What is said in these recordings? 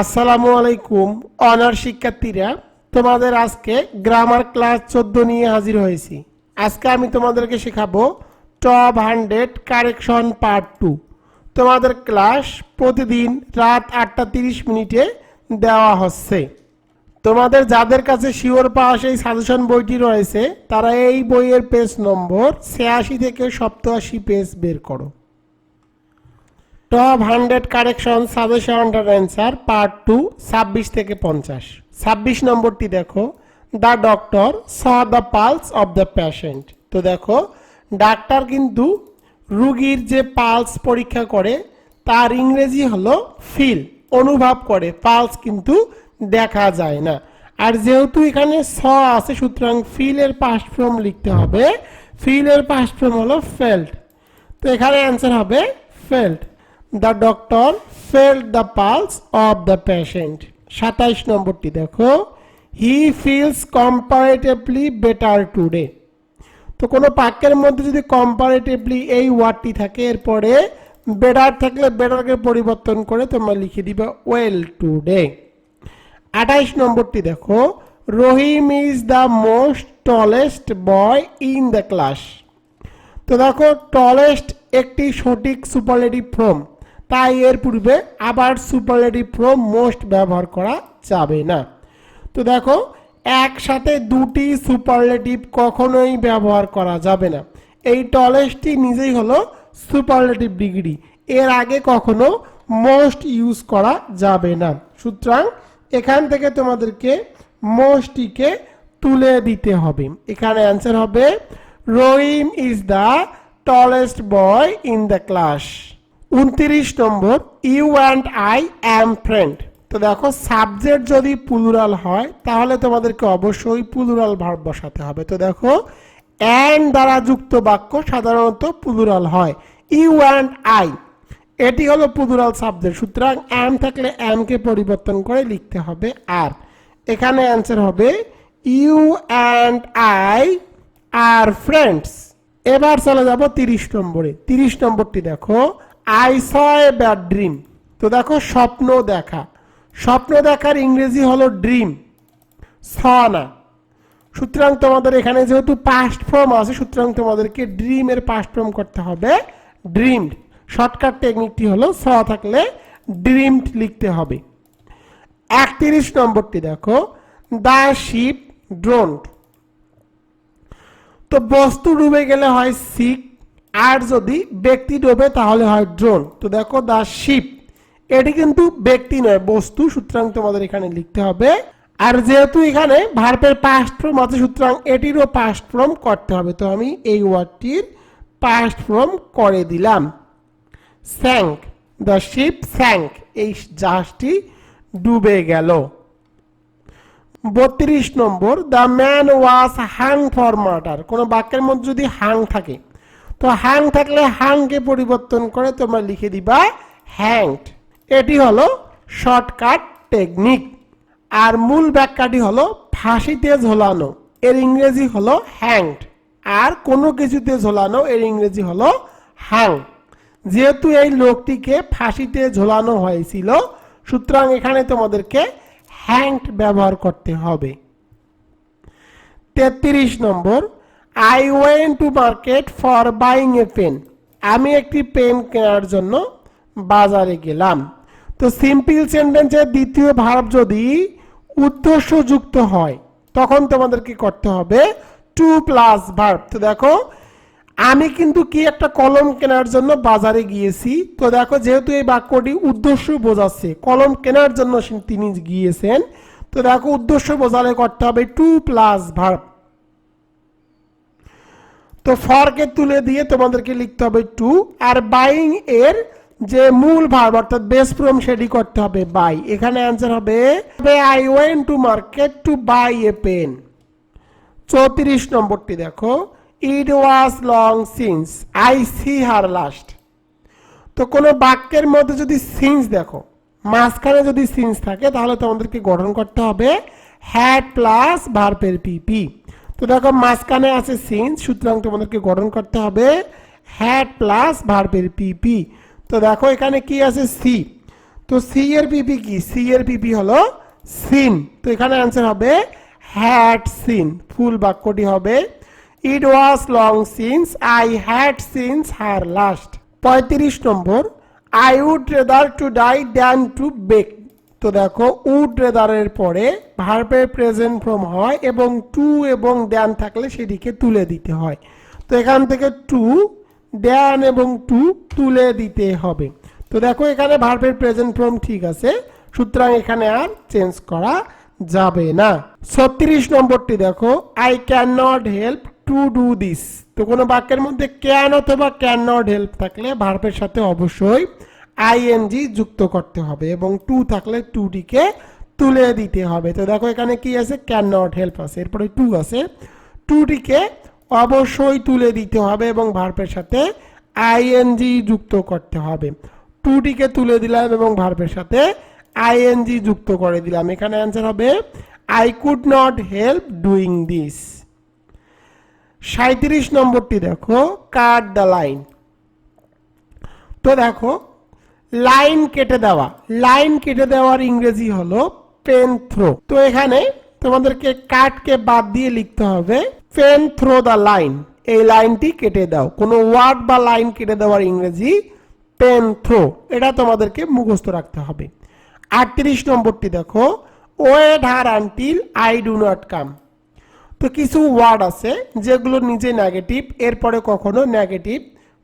আসসালামু আলাইকুম, অনার শিক্ষার্থীরা, তোমাদের আজকে গ্রামার ক্লাস চোদ্দ নিয়ে হাজির হয়েছি। আজকে আমি তোমাদেরকে শেখাবো top hundred correction part two তোমাদের ক্লাস প্রতিদিন রাত আটটা তিরিশ মিনিটে দেওয়া হচ্ছে। তোমাদের যাদের কাছে শিওর পাস এই সাজেশন বইটি রয়েছে, তারা এই বইয়ের পেজ নম্বর ছিয়াশি থেকে সপ্তাশি পেজ বের করো। Top hundred correction suggestion answer part two ছাব্বিশ থেকে পঞ্চাশ। ছাব্বিশ নম্বরটি দেখো the doctor saw the pulse of the patient তো দেখো, ডাক্তার কিন্তু রুগীর যে পালস পরীক্ষা করে, তার ইংরেজি হলো ফিল অনুভব করে। পালস কিন্তু দেখা যায় না। আর যেহেতু এখানে স আছে, সুতরাং ফিলের পাস্ট ফর্ম লিখতে হবে। ফিলের পাস্ট ফর্ম হলো ফেল্ট তো এখানে অ্যান্সার হবে felt the doctor felt the pulse of the patient সাতাইশ নম্বরটি দেখো। He feels comparatively better today তো কোনো বাক্যের মধ্যে যদি কম্পারেটিভলি এই ওয়ার্ডটি থাকে, এরপরে বেটার থাকলে বেটারকে পরিবর্তন করে তোমরা লিখে দিবে ওয়েল টুডে আঠাইশ নম্বরটি দেখো। Rahim is the most tallest boy in the class তো দেখো টলেস্ট একটি সঠিক সুপারলেটিভ ফ্রম তাই এর পূর্বে আবার সুপারলেটিভ ফ্রম মোস্ট ব্যবহার করা যাবে না। তো দেখো, একসাথে দুটি সুপারলেটিভ কখনোই ব্যবহার করা যাবে না। এই টলেস্টটি নিজেই হলো সুপারলেটিভ ডিগ্রি এর আগে কখনো মোস্ট ইউজ করা যাবে না। সুতরাং এখান থেকে তোমাদেরকে মোস্টটিকে তুলে দিতে হবে। এখানে অ্যান্সার হবে Rahim is the tallest boy in the class উনত্রিশ নম্বর you and I am friend তো দেখো সাবজেক্ট যদি পুলুরাল হয়, তাহলে তোমাদেরকে অবশ্যই পুলুরাল ভার্ব বসাতে হবে। তো দেখো অ্যান্ড দ্বারা যুক্ত বাক্য সাধারণত পুলুরাল হয়। ইউ অ্যান্ড আই এটি হলো পুলুরাল সাবজেক্ট সুতরাং অ্যাম থাকলে অ্যামকে পরিবর্তন করে লিখতে হবে আর। এখানে অ্যান্সার হবে you and I are friends এবার চলে যাব তিরিশ নম্বরে। তিরিশ নম্বরটি দেখো I saw a bad dream তো দেখো, স্বপ্ন দেখা। স্বপ্ন দেখার ইংরেজি হলো ড্রিম না। সুতরাং তোমাদের এখানে যেহেতু পাস্ট ফর্ম আছে, সুতরাং তোমাদেরকে ড্রিমের পাস্ট ফর্ম করতে হবে। ড্রিমড শর্টকাট টেকনিকটি হলো স থাকলে ড্রিমড লিখতে হবে। একত্রিশ নম্বরটি দেখো। দ্য শিপ ড্রোন্ট তো বস্তু ডুবে গেলে হয় সিক আর যদি ব্যক্তি ডোবে, তাহলে হয় ড্রোন। তো দেখো, দা শিপ। এটি কিন্তু ব্যক্তি নয়, বস্তু। সুতরাং তোমাদের এখানে লিখতে হবে, আর যেহেতু এখানে ভার্বের পাস্ট ফর্ম আছে, সুতরাং এটিরও পাস্ট ফর্ম করতে হবে। তো আমি এই ওয়ার্ডটির পাস্ট ফর্ম করে দিলাম। স্যাঙ্ক দ্য শিপ স্যাঙ্ক এই জাহাজটি ডুবে গেল। বত্রিশ নম্বর the man was Hang for martyr কোনো বাক্যের মধ্যে যদি হাং থাকে তো হাং থাকলে হাংকে পরিবর্তন করে তোমরা লিখে দিবা হ্যাংড এটি হলো শর্টকাট টেকনিক আর মূল ব্যাখ্যাটি হলো ফাঁসিতে ঝোলানো, এর ইংরেজি হলো হ্যাংড আর কোনো কিছুতে ঝোলানো, এর ইংরেজি হলো হাং যেহেতু এই লোকটিকে ফাঁসিতে ঝোলানো হয়েছিল, সুতরাং এখানে তোমাদেরকে হ্যাংড ব্যবহার করতে হবে। তেত্রিশ নম্বর I went to market for buying a pen আমি একটি পেন কেনার জন্য বাজারে গেলাম। তো সিম্পল সেন্টেন্সের দ্বিতীয় ভার্ব যদি উদ্দেশ্যযুক্ত হয়, তখন তোমাদেরকে করতে হবে টু প্লাস ভার্ব তো দেখো, আমি কিন্তু কি একটা কলম কেনার জন্য বাজারে গিয়েছি? তো দেখো, যেহেতু এই বাক্যটি উদ্দেশ্য বোঝাচ্ছে, কলম কেনার জন্য তিনি গিয়েছেন। তো দেখো, উদ্দেশ্য বোঝালে করতে হবে টু প্লাস ভার্ব তো ফরকে তুলে দিয়ে তোমাদেরকে লিখতে হবে টু আর বাইং এর যে মূল ভার্ব অর্থাৎ বেস ফ্রম সেটি করতে হবে বাই এখানে অ্যান্সার হবে I went to market to buy a pen চৌত্রিশ নম্বরটি দেখো it was long since I see her last তো কোনো বাক্যের মধ্যে যদি সিন্স দেখো, মাঝখানে যদি সিন্স থাকে, তাহলে তোমাদেরকে গঠন করতে হবে হ্যাড প্লাস ভার্পের পিপি তো দেখো মাঝখানে আছে সিন্স সুতরাং তোমাদেরকে গঠন করতে হবে হ্যাড প্লাস ভার্পের পিপি। তো দেখো এখানে কি আছে সি। তো সি এর পিপি কি? সি এর পিপি হলো সিন। তো এখানে অ্যান্সার হবে হ্যাড সিন, ফুল বাক্যটি হবে it was long since I had since her last পঁয়ত্রিশ নম্বর I would rather to die than to beg তো দেখো, উড রেদারের পরে ভার্বের প্রেজেন্ট ফর্ম হয় এবং টু এবং দ্যান থাকলে সেটিকে তুলে দিতে হয়। তো এখান থেকে টু দ্যান এবং টু তুলে দিতে হবে। তো দেখো, এখানে ভার্বের প্রেজেন্ট ফর্ম ঠিক আছে, সুতরাং এখানে আর চেঞ্জ করা যাবে না। ছত্রিশ নম্বরটি দেখো I can not help to do this তো কোনো বাক্যের মধ্যে ক্যান অথবা ক্যান নট হেল্প থাকলে ভার্বের সাথে অবশ্যই আইএনজি যুক্ত করতে হবে এবং টু থাকলে টুটিকে তুলে দিতে হবে। তো দেখো এখানে কি আছে? ক্যান নট হেল্প আছে। এরপরে টু আছে। টুটিকে অবশ্যই তুলে দিতে হবে এবং ভার্পের সাথে আইএনজি যুক্ত করতে হবে। টুটিকে তুলে দিলাম এবং ভার্পের সাথে আইএনজি যুক্ত করে দিলাম। এখানে অ্যান্সার হবে I could not help doing this সাঁত্রিশ নম্বরটি দেখো কাট দ্য লাইন তো দেখো লাইন কেটে দেওয়া। লাইন কেটে দেওয়ার ইংরেজি হলো পেন থ্রো। তো এখানে তোমাদেরকে কাটকে বাদ দিয়ে লিখতে হবে পেন থ্রো দ্য লাইন এই লাইনটি কেটে দাও। কোনো ওয়ার্ড বা লাইন কেটে দেওয়ার ইংরেজি পেন থ্রো এটা তোমাদেরকে মুখস্থ রাখতে হবে। আটত্রিশ নম্বরটি দেখো wait here until I do not come তো কিছু ওয়ার্ড আছে যেগুলো নিজে নেগেটিভ এরপরে কখনো নেগেটিভ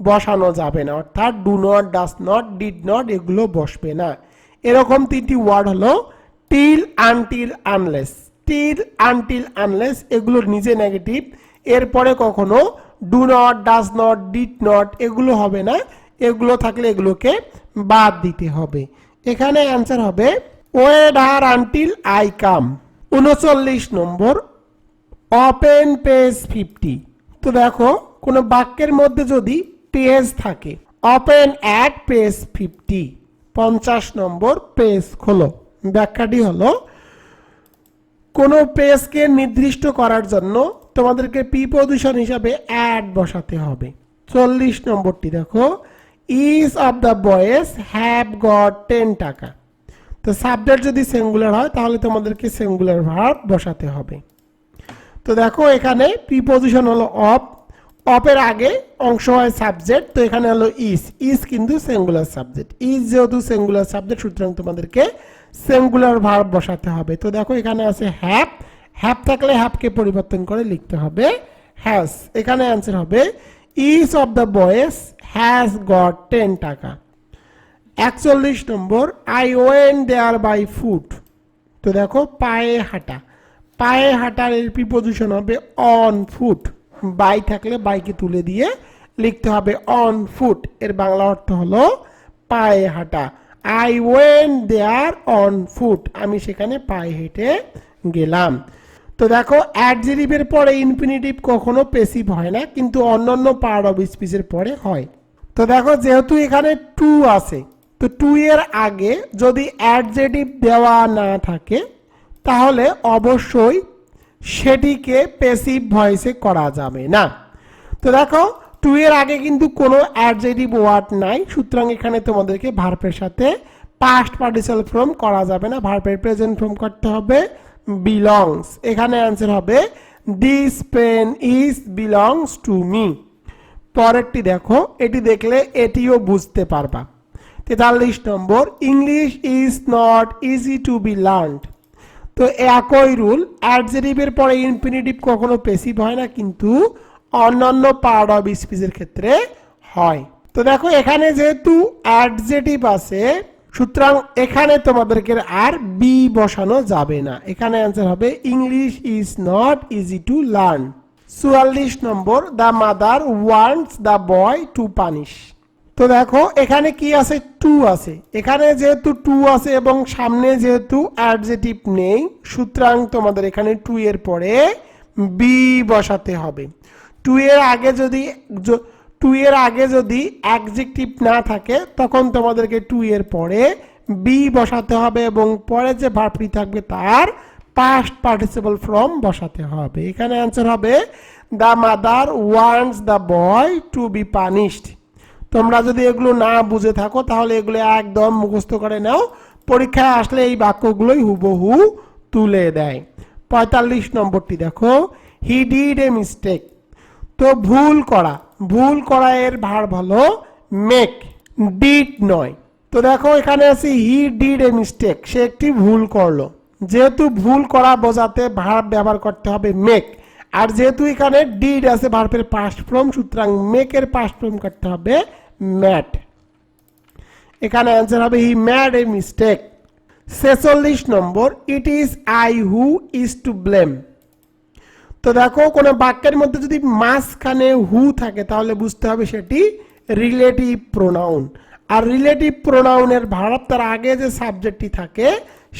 বসানো যাবে না। অর্থাৎ do not does not did not এগুলো বসবে না। এরকম তিনটি ওয়ার্ড হলো till until unless till until unless এগুলো নিজে নেগেটিভ এরপরে কখনো do not does not did not এগুলো হবে না। এগুলো থাকলে এগুলোকে বাদ দিতে হবে। এখানে অ্যান্সার হবে ওয়েড আর আনটিল আই কাম উনচল্লিশ নম্বর ওপেন পেজ ফিফটি তো দেখো, কোনো বাক্যের মধ্যে যদি পেজ থাকে। ওপেন অ্যাট পেজ ফিফটি পঞ্চাশ নম্বর পেজ খোলো। ব্যাখ্যাটি হলো, কোনো পেজকে নির্দিষ্ট করার জন্য তোমাদেরকে প্রিপোজিশন হিসাবে অ্যাড বসাতে হবে। চল্লিশ নম্বরটি দেখো each of the boys have got ten টাকা। তো সাবজেক্ট যদি সিঙ্গুলার হয়, তাহলে তোমাদেরকে সিঙ্গুলার ভার্ব বসাতে হবে। তো দেখো, এখানে প্রিপোজিশন হলো অফ অফের আগে অংশ হয় সাবজেক্ট, তো এখানে হলো ইস। ইস কিন্তু সিঙ্গুলার সাবজেক্ট। ইজ যেহেতু সিঙ্গুলার সাবজেক্ট, সুতরাং তোমাদেরকে সিঙ্গুলার ভার্ব বসাতে হবে। তো দেখো, এখানে আছে হ্যাপ। হ্যাপ থাকলে হ্যাপকে পরিবর্তন করে লিখতে হবে হ্যাজ এখানে অ্যান্সার হবে each of the boys has got ten টাকা। একচল্লিশ নম্বর I went there by foot তো দেখো, পায়ে হাঁটা। পায়ে হাঁটার এর প্রিপোজিশন হবে অন ফুট বাই থাকলে বাইকে তুলে দিয়ে লিখতে হবে অন ফুট এর বাংলা অর্থ হলো পায়ে হাঁটা। I went there on foot আমি সেখানে পায়ে হেঁটে গেলাম। তো দেখো অ্যাডজেটিভের পরে ইনফিনিটিভ কখনো পেসিভ হয় না, কিন্তু অন্যান্য পার্ট অফ স্পিচের পরে হয়। তো দেখো, যেহেতু এখানে টু আছে, তো টু এর আগে যদি অ্যাডজেটিভ দেওয়া না থাকে, তাহলে অবশ্যই সেটিকে পেসিভ ভয়েসে করা যাবে না। তো দেখো টু এর আগে কিন্তু কোনো অ্যাডজেটিভ ওয়ার্ড নাই, সুতরাং এখানে তোমাদেরকে ভার্পের সাথে পাস্ট পার্টিসিপাল ফর্ম করা যাবে না। ভার্পের প্রেজেন্ট ফর্ম করতে হবে বিলংস এখানে অ্যান্সার হবে this pen is belongs to me পরেরটি দেখো, এটি দেখলে এটিও বুঝতে পারবা। তেতাল্লিশ নম্বর English is not easy to be learned তো একই রুল অ্যাডজেটিভের পরে ইনফিনিটিভ কখনো পেসিভ হয় না, কিন্তু অন্যান্য পার্ট অফ স্পিচের ক্ষেত্রে হয়। তো দেখো, এখানে যেহেতু অ্যাডজেটিভ আছে, সুতরাং এখানে তোমাদেরকে আর বি বসানো যাবে না। এখানে অ্যান্সার হবে English is not easy to learn চুয়াল্লিশ নম্বর the mother wants the boy to punish তো দেখো, এখানে কি আছে? টু আছে। এখানে যেহেতু টু আছে এবং সামনে যেহেতু অ্যাডজেটিভ নেই, সুতরাং তোমাদের এখানে টু এর পরে বি বসাতে হবে। টু এর আগে যদি টু এর আগে যদি অ্যাডজেক্টিভ না থাকে, তখন তোমাদেরকে টু এর পরে বি বসাতে হবে এবং পরে যে ভার্বটি থাকবে তার পাস্ট পার্টিসিপাল ফ্রম বসাতে হবে। এখানে অ্যান্সার হবে the mother wants the boy to be punished তোমরা যদি এগুলো না বুঝে থাকো, তাহলে এগুলো একদম মুখস্থ করে নাও। পরীক্ষায় আসলে এই বাক্যগুলোই হুবহু তুলে দেয়। পঁয়তাল্লিশ নম্বরটি দেখো। হি ডিড এ মিস্টেক তো ভুল করা। ভুল করা এর ভার ভালো মেক ডিড নয়। তো দেখো, এখানে আছে হি ডিড এ মিস্টেক সে একটি ভুল করল। যেহেতু ভুল করা বোঝাতে ভার্ব ব্যবহার করতে হবে মেক আর যেহেতু এখানে ডিড আছে ভার্বের পাস্ট ফর্ম সুতরাং মেকের পাস্ট ফর্ম করতে হবে ম্যাট এখানে অ্যান্সার হবে হি ম্যাড এ মিস্টেক ছেচল্লিশ নম্বর it is I who is to blame তো দেখো, কোনো বাক্যের মধ্যে যদি মাঝখানে হু থাকে, তাহলে বুঝতে হবে সেটি রিলেটিভ প্রোনাউন আর রিলেটিভ প্রোনাউনের ভাড়া তার আগে যে সাবজেক্টটি থাকে,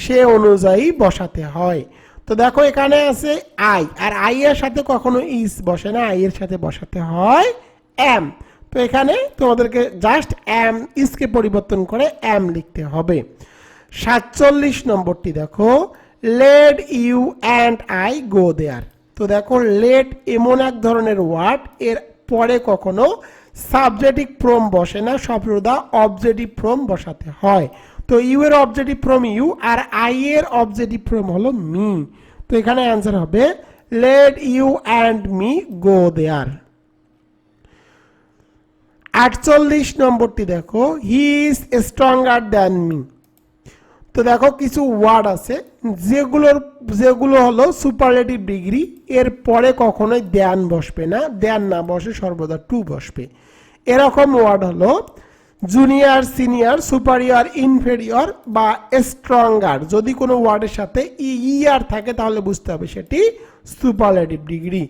সে অনুযায়ী বসাতে হয়। তো দেখো, এখানে আছে আই আর আই এর সাথে কখনো ইস বসে না আই এর সাথে বসাতে হয় এম তো এখানে তোমাদেরকে জাস্ট এম ইসকে পরিবর্তন করে এম লিখতে হবে। সাতচল্লিশ নম্বরটি দেখো let you and I go there তো দেখো লেট এমন এক ধরনের ওয়ার্ড এর পরে কখনো সাবজেক্টিভ প্রোম বসে না সর্বদা অবজেক্টিভ প্রোম বসাতে হয়। তো ইউ এর অবজেক্টিভ প্রোম ইউ আর আই এর অবজেক্টিভ প্রোম হলো মি তো এখানে অ্যান্সার হবে let you and me go there আটচল্লিশ নম্বরটি দেখো he is stronger than me তো দেখো কিছু ওয়ার্ড আছে, যেগুলোর, যেগুলো হলো সুপারলেটিভ ডিগ্রি এর পরে কখনোই দেন বসবে না দেন না বসে সর্বদা টু বসবে। এরকম ওয়ার্ড হলো জুনিয়র সিনিয়র সুপারিয়র ইনফেরিয়র বা স্ট্রঙ্গার যদি কোনো ওয়ার্ডের সাথে ইয়ার থাকে তাহলে বুঝতে হবে সেটি সুপারলেটিভ ডিগ্রি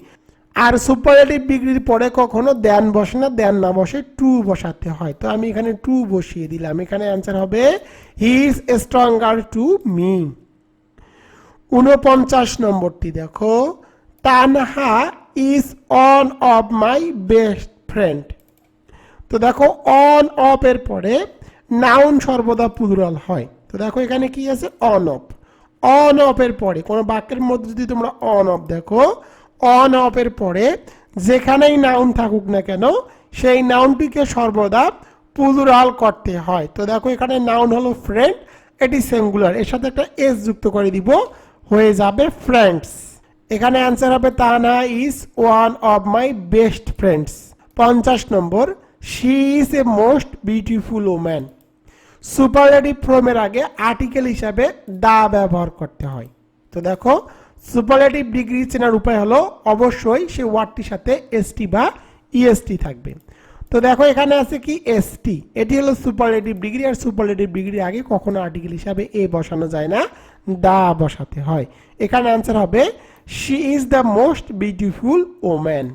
আর সুপারলেটিভ ডিগ্রির পরে কখনো দেন বসে না, দেন না বসে টু বসাতে হয়। তো আমি এখানে টু বসিয়ে দিলাম। এখানে অ্যান্সার হবে he is stronger to me উনপঞ্চাশ নম্বরটি দেখো। Tanha is one of my best friend তো দেখো অন অফ এর পরে নাউন সর্বদা প্লুরাল হয়। তো দেখো এখানে কি আছে? অন অফ অন অফ এর পরে, কোনো বাক্যের মধ্যে যদি তোমরা অন অফ দেখো অন অফ এর পরে যেখানেই নাউন থাকুক না কেন, সেই নাউনটিকে সর্বদা প্লুরাল করতে হয়। তো দেখো এখানে নাউন হলো ফ্রেন্ড এটি সিঙ্গুলার এর সাথে একটা এস যুক্ত করে দিব, হয়ে যাবে ফ্রেন্ডস এখানে অ্যান্সার হবে Tana is one of my best friends পঞ্চাশ নম্বর she is a most beautiful woman superlative ফর্মের আগে আর্টিকেল হিসাবে দা ব্যবহার করতে হয়। তো দেখো সুপারলেটিভ ডিগ্রি চেনার উপায় হলো, অবশ্যই সে ওয়ার্ডটির সাথে এসটি বা ইএসটি থাকবে। তো দেখো, এখানে আছে কি এসটি এটি হলো সুপারলেটিভ ডিগ্রি আর সুপারলেটিভ ডিগ্রি আগে কখনো আর্টিকেল হিসাবে এ বসানো যায় না, দা বসাতে হয়। এখানে অ্যান্সার হবে she is the most beautiful woman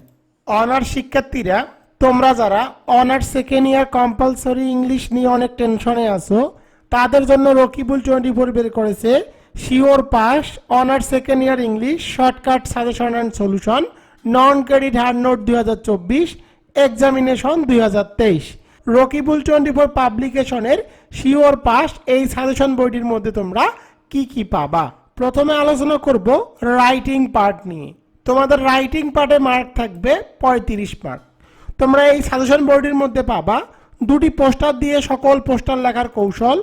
honour শিক্ষার্থীরা তোমরা যারা honours second year compulsory English নিয়ে অনেক টেনশনে আছো, তাদের জন্য রকিবুল টোয়েন্টি ফোর বের করেছে sure pass honours second year English shortcut suggestion and solution non credit hand note দুই হাজার চব্বিশ এক্সামিনেশন দুই হাজার তেইশ। রকিবুল টোয়েন্টি ফোর পাবলিকেশনের শিওর পাস এই সাজেশন বইটির মধ্যে তোমরা কি কি পাবা? প্রথমে আলোচনা করব রাইটিং পার্ট নিয়ে। তোমাদের রাইটিং পার্টে মার্ক থাকবে পঁয়ত্রিশ মার্ক তোমরা এই সাজেশন বোর্ডের মধ্যে পাবা দুটি পোস্টার দিয়ে সকল পোস্টার লেখার কৌশল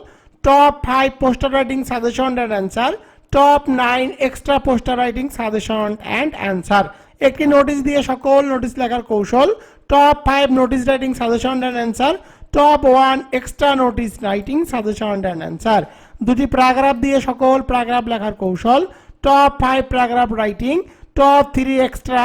top five poster writing suggestion and answer top nine extra poster writing suggestion and answer একটি নোটিশ দিয়ে সকল নোটিশ লেখার কৌশল top five notice writing suggestion and answer top one extra notice writing suggestion and answer দুটি paragraph দিয়ে সকল paragraph লেখার কৌশল top five paragraph writing top three extra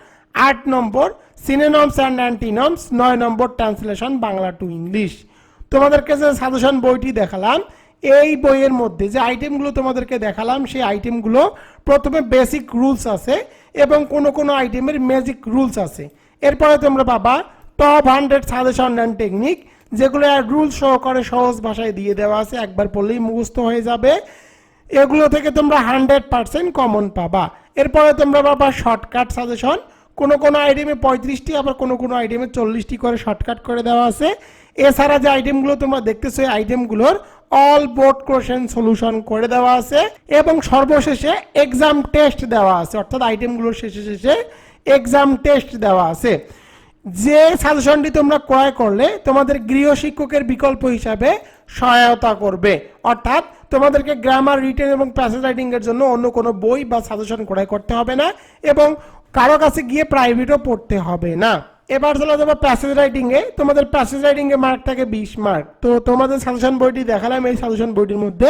আট নম্বর, সিনেনমস অ্যান্ড অ্যান্টিনমস, নয় নম্বর ট্রান্সলেশন বাংলা টু ইংলিশ তোমাদেরকে যে সাজেশন বইটি দেখালাম, এই বইয়ের মধ্যে যে আইটেমগুলো তোমাদেরকে দেখালাম, সেই আইটেমগুলো প্রথমে বেসিক রুলস আছে এবং কোনো কোনো আইটেমের ম্যাজিক রুলস আছে। এরপরে তোমরা পাবা top hundred suggestion and technique যেগুলো রুল সহকারে সহজ ভাষায় দিয়ে দেওয়া আছে, একবার পড়লেই মুখস্থ হয়ে যাবে। এগুলো থেকে তোমরা হান্ড্রেড পার্সেন্ট কমন পাবা। এরপরে তোমরা পাবা শর্টকাট সাজেশন কোনো কোনো আইটেমে পঁয়ত্রিশটি, আবার কোনো কোনো আইটেমে চল্লিশটি করে শর্টকাট করে দেওয়া আছে। এছাড়া যে আইটেমগুলো তোমরা দেখতেছো, এই আইটেমগুলোর অল বোর্ড কোশ্চেন সলিউশন করে দেওয়া আছে এবং সর্বশেষে এক্সাম টেস্ট দেওয়া আছে। অর্থাৎ আইটেমগুলোর শেষে শেষে এক্সাম টেস্ট দেওয়া আছে। যে সাজেশনটি তোমরা ক্রয় করলে, তোমাদের গৃহ শিক্ষকের বিকল্প হিসাবে সহায়তা করবে। অর্থাৎ তোমাদেরকে গ্রামার রিটেন এবং প্যাসেজ রাইটিং এর জন্য অন্য কোনো বই বা সাজেশন ক্রয় করতে হবে না এবং কারও কাছে গিয়ে প্রাইভেটও পড়তে হবে, না? এবার চলে যাব প্যাসেজ রাইটিং এ, তোমাদের প্যাসেজ রাইটিং এ মার্ক থাকে বিশ মার্ক তো তোমাদের সাজেশন বইটি দেখালাম এই সাজেশন বইটির মধ্যে।